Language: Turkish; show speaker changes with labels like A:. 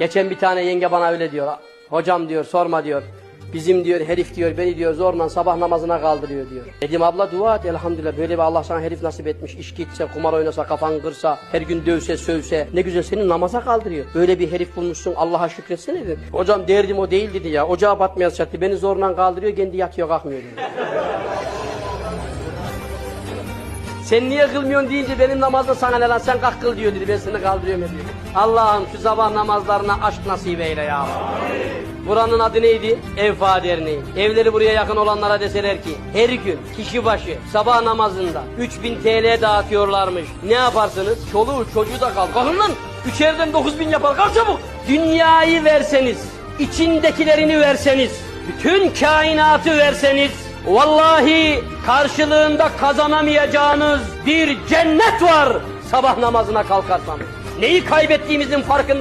A: Geçen bir tane yenge bana öyle diyor. Hocam diyor sorma diyor. Bizim diyor herif diyor beni diyor zorla sabah namazına kaldırıyor diyor. Dedim abla dua et elhamdülillah böyle bir Allah sana herif nasip etmiş. İçki içse, kumar oynasa, kafan kırsa, her gün dövse, sövse ne güzel seni namaza kaldırıyor. Böyle bir herif bulmuşsun Allah'a şükretsene dedim. Hocam derdim o değil dedi ya. Ocağa batmaya çattı. Beni zorla kaldırıyor kendi yatıyor kalkmıyor dedi. Sen niye kılmıyorsun deyince benim namazda sana ne lan sen kalk kıl diyor dedi ben seni kaldırıyorum dedi. Allah'ım şu sabah namazlarına aşk nasip eyle ya. Buranın adı neydi? Evfa Derneği. Evleri buraya yakın olanlara deseler ki her gün kişi başı sabah namazında 3000 TL dağıtıyorlarmış. Ne yaparsınız? Çoluğu çocuğu da kal. Kalkın lan! Üçerden 9000 yapar. Kalk çabuk! Dünyayı verseniz, içindekilerini verseniz, bütün kainatı verseniz Vallahi karşılığında kazanamayacağınız bir cennet var sabah namazına kalkarsanız. Neyi kaybettiğimizin farkında